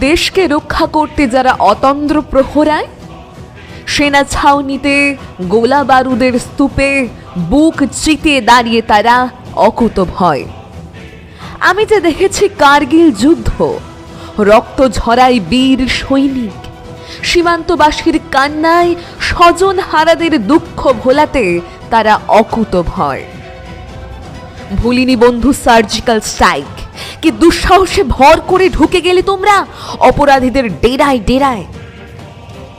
দেশকে রক্ষা করতে যারা অতন্দ্র প্রহরায়, সেনা ছাউনিতে গোলা বারুদের স্তূপে বুক চিতে দাঁড়িয়ে তারা অকুত ভয়। আমি যে দেখেছি কার্গিল যুদ্ধ, রক্ত ঝরাই বীর সৈনিক, সীমান্তবাসীর কান্নায় স্বজন হারাদের দুঃখ ভোলাতে তারা অকুত ভয়। ভুলিনি বন্ধু সার্জিক্যাল স্ট্রাইক কি দুঃসাহসে ভর করে ঢুকে গেলে তোমরা? অপরাধীদের ডেরায় ডেরায়।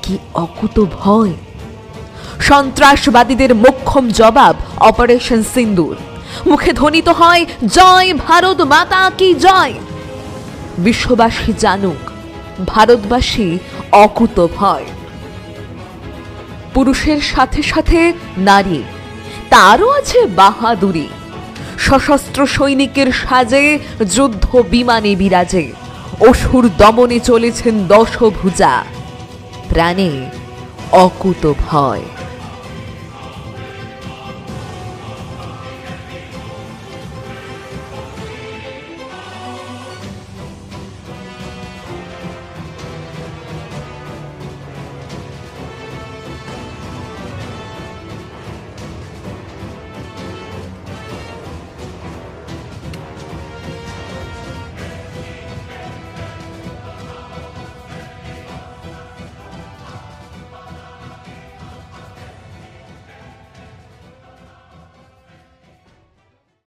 কি অকুত ভয়। সন্ত্রাসবাদীদের মোক্ষম জবাব অপারেশন সিন্দুর। মুখে ধ্বনিত হয়, জয় ভারত মাতা কি জয়? বিশ্ববাসী জানুক, ভারতবাসী অকুত ভয়। পুরুষের সাথে সাথে নারী, তারও আছে বাহাদুরি। সশস্ত্র সৈনিকের সাজে যুদ্ধ বিমানে বিরাজে। অসুর দমনে চলেছেন দশভুজা। প্রাণে অকুত ভয়।